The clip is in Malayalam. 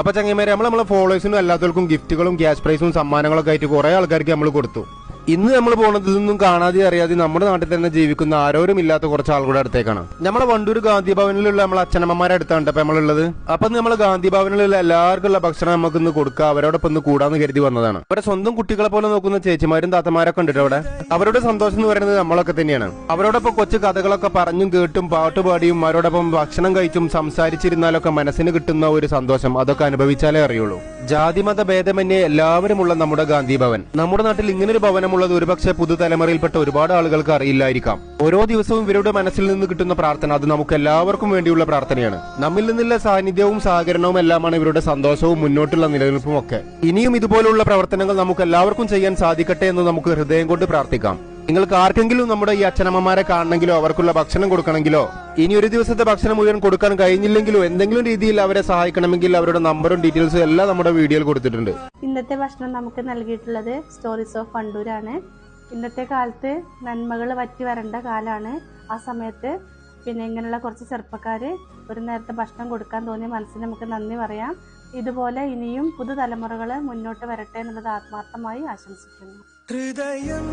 അപ്പൊ ചങ്ങന്മാരെ നമ്മൾ നമ്മളെ ഫോളോവേഴ്സിനും എല്ലാത്തവർക്കും ഗിഫ്റ്റുകളും ക്യാഷ് പ്രൈസും സമ്മാനങ്ങളൊക്കെ ആയിട്ട് കുറെ ആൾക്കാർക്ക് നമ്മൾ കൊടുത്തു. ഇന്ന് നമ്മൾ പോണത് നിന്നും കാണാതെ അറിയാതെ നമ്മുടെ നാട്ടിൽ തന്നെ ജീവിക്കുന്ന ആരോരും ഇല്ലാത്ത കുറച്ച് ആളുകളുടെ അടുത്തേക്കാണ്. നമ്മളെ വണ്ടൂർ ഗാന്ധി ഭവനിലുള്ള നമ്മളെ അച്ഛനമ്മമാരുടെ അടുത്താണ് ഇപ്പൊ നമ്മളുള്ളത്. അപ്പൊ നമ്മൾ ഗാന്ധി ഭവനിലുള്ള എല്ലാവർക്കുള്ള ഭക്ഷണം നമുക്ക് ഇന്ന് കൊടുക്കുക അവരോടൊപ്പം കൂടാന്ന് കരുതി വന്നതാണ്. അവരെ സ്വന്തം കുട്ടികളെ പോലെ നോക്കുന്ന ചേച്ചിമാരും താത്തമാരൊക്കെ ഉണ്ട് അവിടെ അവരുടെ സന്തോഷം എന്ന് പറയുന്നത് നമ്മളൊക്കെ തന്നെയാണ്. അവരോടൊപ്പം കൊച്ചു കഥകളൊക്കെ പറഞ്ഞും കേട്ടും പാട്ടുപാടിയും അവരോടൊപ്പം ഭക്ഷണം കഴിച്ചും സംസാരിച്ചിരുന്നാലൊക്കെ മനസ്സിന് കിട്ടുന്ന ഒരു സന്തോഷം അതൊക്കെ അനുഭവിച്ചാലേ അറിയുള്ളൂ. ജാതിമത ഭേദമന്യേ എല്ലാവരുമുള്ള നമ്മുടെ ഗാന്ധി ഭവൻ. നമ്മുടെ നാട്ടിൽ ഇങ്ങനൊരു ഭവനമുള്ളത് ഒരുപക്ഷെ പുതുതലമുറയിൽപ്പെട്ട ഒരുപാട് ആളുകൾക്ക് അറിയില്ലായിരിക്കാം. ഓരോ ദിവസവും ഇവരുടെ മനസ്സിൽ നിന്ന് കിട്ടുന്ന പ്രാർത്ഥന അത് നമുക്ക് എല്ലാവർക്കും വേണ്ടിയുള്ള പ്രാർത്ഥനയാണ്. നമ്മിൽ നിന്നുള്ള സാന്നിധ്യവും സഹകരണവും എല്ലാമാണ് ഇവരുടെ സന്തോഷവും മുന്നോട്ടുള്ള നിലനിൽപ്പും ഒക്കെ. ഇനിയും ഇതുപോലുള്ള പ്രവർത്തനങ്ങൾ നമുക്ക് എല്ലാവർക്കും ചെയ്യാൻ സാധിക്കട്ടെ എന്ന് നമുക്ക് ഹൃദയം കൊണ്ട് പ്രാർത്ഥിക്കാം. നിങ്ങൾക്ക് ആർക്കെങ്കിലും നമ്മുടെ ഈ അച്ഛനമ്മമാരെ കാണണമെങ്കിലോ അവർക്കുള്ള ഭക്ഷണം കൊടുക്കണമെങ്കിലോ ഇനി ഒരു ദിവസത്തെ ഭക്ഷണം മുഴുവൻ കൊടുക്കാൻ കഴിഞ്ഞില്ലെങ്കിലോ എന്തെങ്കിലും രീതിയിൽ അവരെ സഹായിക്കണമെങ്കിൽ അവരുടെ നമ്പറും ഡീറ്റെയിൽസും എല്ലാം നമ്മുടെ വീഡിയോയിൽ കൊടുത്തിട്ടുണ്ട്. ഇന്നത്തെ ഭക്ഷണം നമുക്ക് നൽകിയിട്ടുള്ളത് സ്റ്റോറീസ് ഓഫ് വണ്ടൂരാണ് ഇന്നത്തെ കാലത്ത് നന്മകൾ വറ്റി വരേണ്ട കാലമാണ് ആ സമയത്ത് പിന്നെ ഇങ്ങനെയുള്ള കുറച്ച് ചെറുപ്പക്കാർ ഒരു നേരത്തെ ഭക്ഷണം കൊടുക്കാൻ തോന്നിയ മനസ്സിന് നമുക്ക് നന്ദി പറയാം. ഇതുപോലെ ഇനിയും പുതുതലമുറകൾ മുന്നോട്ട് വരട്ടെ എന്നുള്ളത് ആത്മാർത്ഥമായി ആശംസിക്കുന്നു. ഹൃദയം